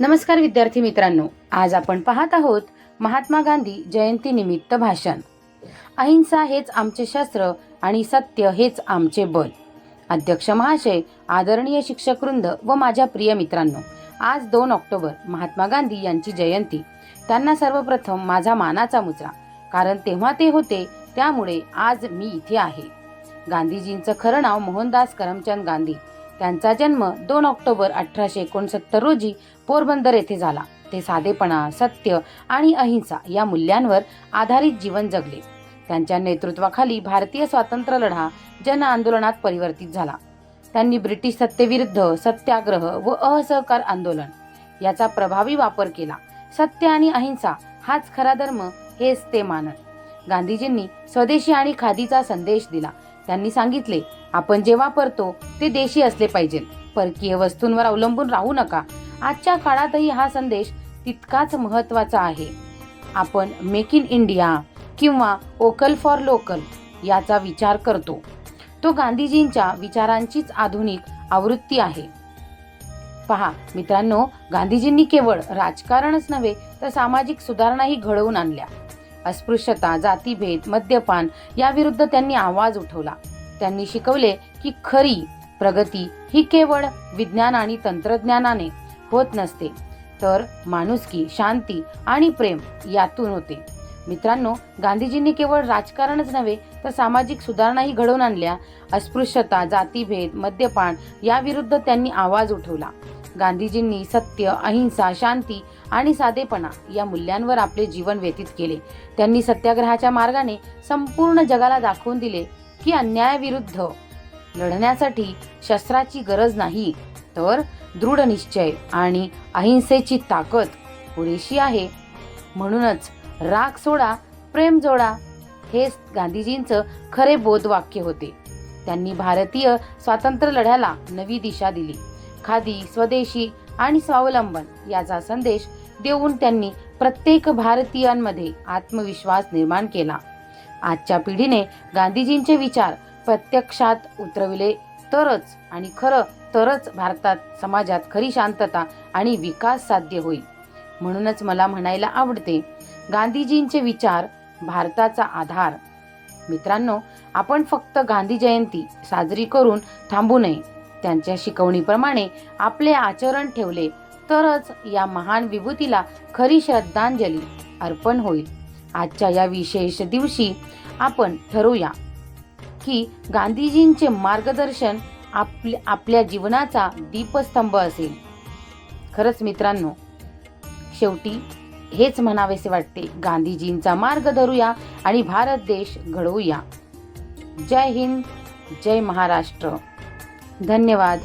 नमस्कार विद्यार्थी मित्रांनो आज आपण पाहत आहोत महात्मा गांधी जयंती निमित्त भाषण. अहिंसा हेच आमचे शास्त्र आणि सत्य हेच आमचे बल. अध्यक्ष महाशय आदरणीय शिक्षकवृंद व माझ्या प्रिय मित्रांनो आज दोन ऑक्टोबर महात्मा गांधी यांची जयंती. त्यांना सर्वप्रथम माझा मानाचा मुजरा कारण तेव्हा ते होते त्यामुळे आज मी इथे आहे. गांधीजींचं खरं नाव मोहनदास करमचंद गांधी. त्यांचा जन्म दोन ऑक्टोबर अठराशे एकोणसत्तर रोजी पोरबंदर येथे झाला. ते साधेपणा सत्य आणि अहिंसा या मूल्यांवर आधारित जीवन जगले. त्यांच्या नेतृत्वाखाली भारतीय स्वातंत्र्य लढा जन आंदोलनात परिवर्तित झाला. त्यांनी ब्रिटिश सत्तेविरुद्ध सत्याग्रह व असहकार आंदोलन याचा प्रभावी वापर केला. सत्य आणि अहिंसा हाच खरा धर्म हेच ते मानत गांधीजींनी स्वदेशी आणि खादीचा संदेश दिला. त्यांनी सांगितले आपण जे वापरतो ते देशी असले पाहिजे. परकीय वस्तूंवर अवलंबून राहू नका. आजच्या काळातही हा संदेश तितकाच महत्त्वाचा आहे. आपण मेक इन इंडिया किंवा ओकल फॉर लोकल याचा विचार करतो. तो गांधीजींच्या विचारांचीच आधुनिक आवृत्ती आहे. पहा मित्रांनो गांधीजींनी केवळ राजकारणच नव्हे तर सामाजिक सुधारणाही घडवून आणल्या. अस्पृश्यता जातीभेद मद्यपान याविरुद्ध त्यांनी आवाज उठवला. त्यांनी शिकवले की खरी प्रगती ही केवळ विज्ञान आणि तंत्रज्ञानाने होत नसते तर माणुसकी शांती आणि प्रेम यातून होते. मित्रांनो गांधीजींनी केवळ राजकारणच नव्हे तर सामाजिक सुधारणाही घडवून आणल्या. अस्पृश्यता जातीभेद मद्यपान याविरुद्ध त्यांनी आवाज उठवला. गांधीजींनी सत्य अहिंसा शांती आणि साधेपणा या मूल्यांवर आपले जीवन व्यतीत केले. त्यांनी सत्याग्रहाच्या मार्गाने संपूर्ण जगाला दाखवून दिले की अन्यायाविरुद्ध लढण्यासाठी शस्त्राची गरज नाही. तर दृढ निश्चय आणि अहिंसेची ताकद पुरेशी आहे. म्हणूनच राग सोडा प्रेम जोडा हेच गांधीजींचं खरे बोधवाक्य होते. त्यांनी भारतीय स्वातंत्र्य लढ्याला नवी दिशा दिली. खादी स्वदेशी आणि स्वावलंबन याचा संदेश देऊन त्यांनी प्रत्येक भारतीयांमध्ये आत्मविश्वास निर्माण केला. आजच्या पिढीने गांधीजींचे विचार प्रत्यक्षात उतरविले तरच आणि खरं तरच भारतात समाजात खरी शांतता आणि विकास साध्य होईल. म्हणूनच मला म्हणायला आवडते गांधीजींचे विचार भारताचा आधार. मित्रांनो आपण फक्त गांधी जयंती साजरी करून थांबू नये. त्यांच्या शिकवणीप्रमाणे आपले आचरण ठेवले तरच या महान विभूतीला खरी श्रद्धांजली अर्पण होईल. आजच्या या विशेष दिवशी आपण ठरवूया की गांधीजींचे मार्गदर्शन आपल्या आपल्या जीवनाचा दीपस्तंभ असेल. खरंच मित्रांनो शेवटी हेच म्हणावेसे वाटते गांधीजींचा मार्ग धरूया आणि भारत देश घडवूया. जय हिंद जय महाराष्ट्र. धन्यवाद.